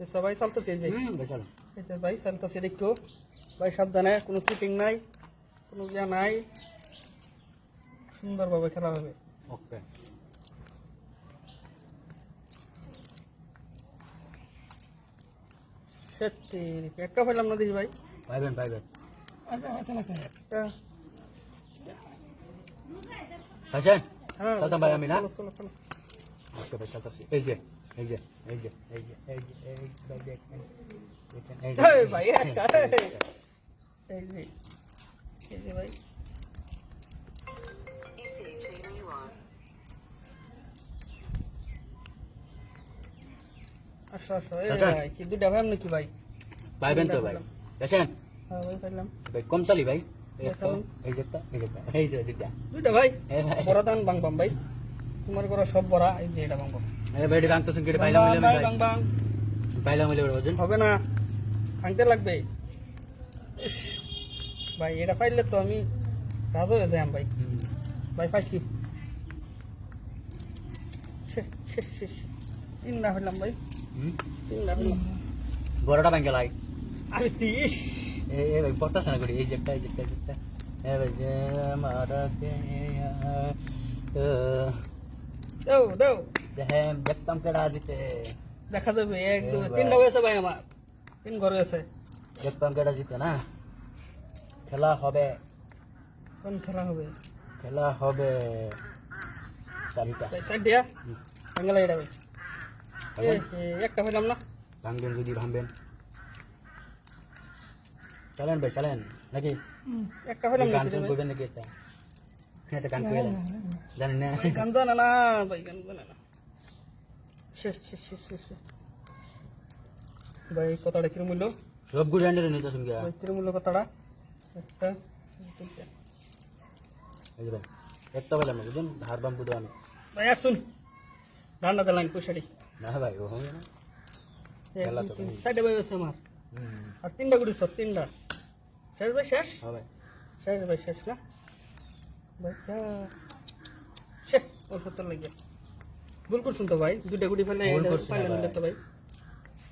এসে ভাই চলতেছে এই যে। হুম ভাই চলো এই যে ভাই চলতেছে দেখো। ভাই সাবধানে কোনো সিটিং নাই কোনো ইয়া নাই। সুন্দরভাবে খেলা হবে। ওকে সত্যি একটা পাইলাম না দেখি ভাই। পাইবেন পাইবেন। একটা। আছেন হ্যাঁ ভাই আমি না? এই যে এই যে এই যে এই যে এই যে এই যে ভাই দেখেন দেখেন, এই যে, এই ভাই, একটা, এই। এই যে এই যে ভাই আসো আসো এই আচ্ছা। ভাই কি দুটা ভাই নাকি ভাই পাইবেন তো ভাই আছেন হ্যাঁ ভাই পাইলাম ভাই কম চালি ভাই এই Yes, তো, আমি। এই যে একটা, এই যে একটা, এই যে দুইটা দুইটা ভাই এই ভাই বড় দান বাং বাং ভাই তোমার ঘরে সব বড়া এই যে এটা বাং বাং এই ভাই এটা ভাঙতেছেন কেটে পাইলাম হইলে ভাই। বাং বাং পাইলাম হইলে বুঝেন হবে না। ভাঙতে লাগবে। ভাই এটা পাইলে তো আমি রাজ হয়ে যাই ভাই। ভাই পাইছি। সে। তিনটা হইলাম ভাই। তিনটা হইলাম। বড়টা ভাঙ্গে লাই। আমি তিরিশ এই ভাই পড়তেছে না করি? এই একটা এই যে একটা এই একটা। ভাই যে মারা দে দাও দাও হ্যাঁ দেখতাম কেডা জিতে দেখা যাবে এক দুই এ ভাই। তিনটা হয়েছে ভাই আমার তিন ঘরে আছে দেখতাম কেডা জিতে না খেলা হবে কোন খেলা হবে খেলা হবে চারিটা সাইড দিয়া বাঙ্গালা এটা ভাই এ, ভাঙবেন? এ, একটা হইলাম না ভাঙবেন যদি ভাঙবেন চলেন ভাই চলেন নাকি একটা হইলাম গান না টান করবেন নাকি এটা হ্যাঁ এটা গান করে জানেন না গান জানে না ভাই গান জানে না শেষ শেষ শেষ শেষ। ভাই কতটা কিরম মূল্য সব গুড়ি আন্ডারে নিতে শুনকে ভাই কিরম মূল্য কতটা একটা। এই ভাই একটা বেলা না বুঝলেন ধার বাম বুধ আমি ভাই আসুন ধান্না দিলাম পয়সাটি না ভাই ও হবে না খেলা তো সাইডে ভাই আছে আমার আর তিনটা গুড়ি সব তিনটা শেষ ভাই শেষ হবে ভাই শেষ না ভাই শেষ ভুল করছেন তো ভাই দুটা গুড়ি ফেলে ভুল করছি না পাইলেন ভাই। তো ভাই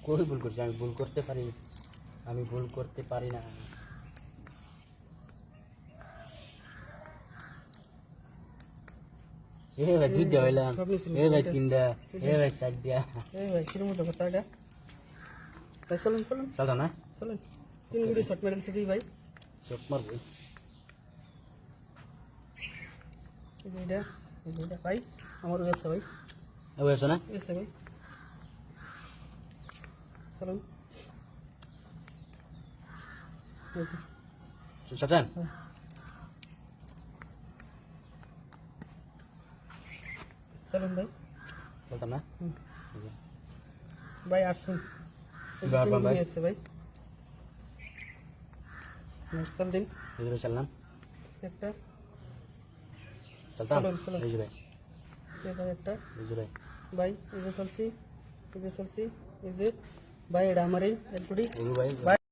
কই ভুল করছি আমি ভুল করতে পারি আমি ভুল করতে পারি না এ ভাই দুইটা হইলাম সব নিয়েছিল, এ ভাই দুইটা। তিনটা এ ভাই চারটা এই ভাই কিরম মতো কথা এটা ভাই চলুন চলুন চলো না চলুন তিন গুড়ি শর্ট মেডেল সিটি ভাই চোখ মারবো এই যে এটা এই যে এটা ভাই আমার আছে ভাই এ হয়েছে না এসে ভাই চলুন এই যে, সচান চলুন ভাই বলতাম না হুম। এই যে, ভাই আসুন এই যে বাহ, তিন বাহ, গুড়ি ভাই। আছে ভাই হুম, চল দিন এই যে চললাম একটা চলতাম চলুন, চলুন। এই যে ভাই এই ভাই একটা এই যে ভাই ভাই এই যে চলছি এই যে চলছি এই যে ভাই এটা আমারই এক গুড়ি ওরু ভাই ভাই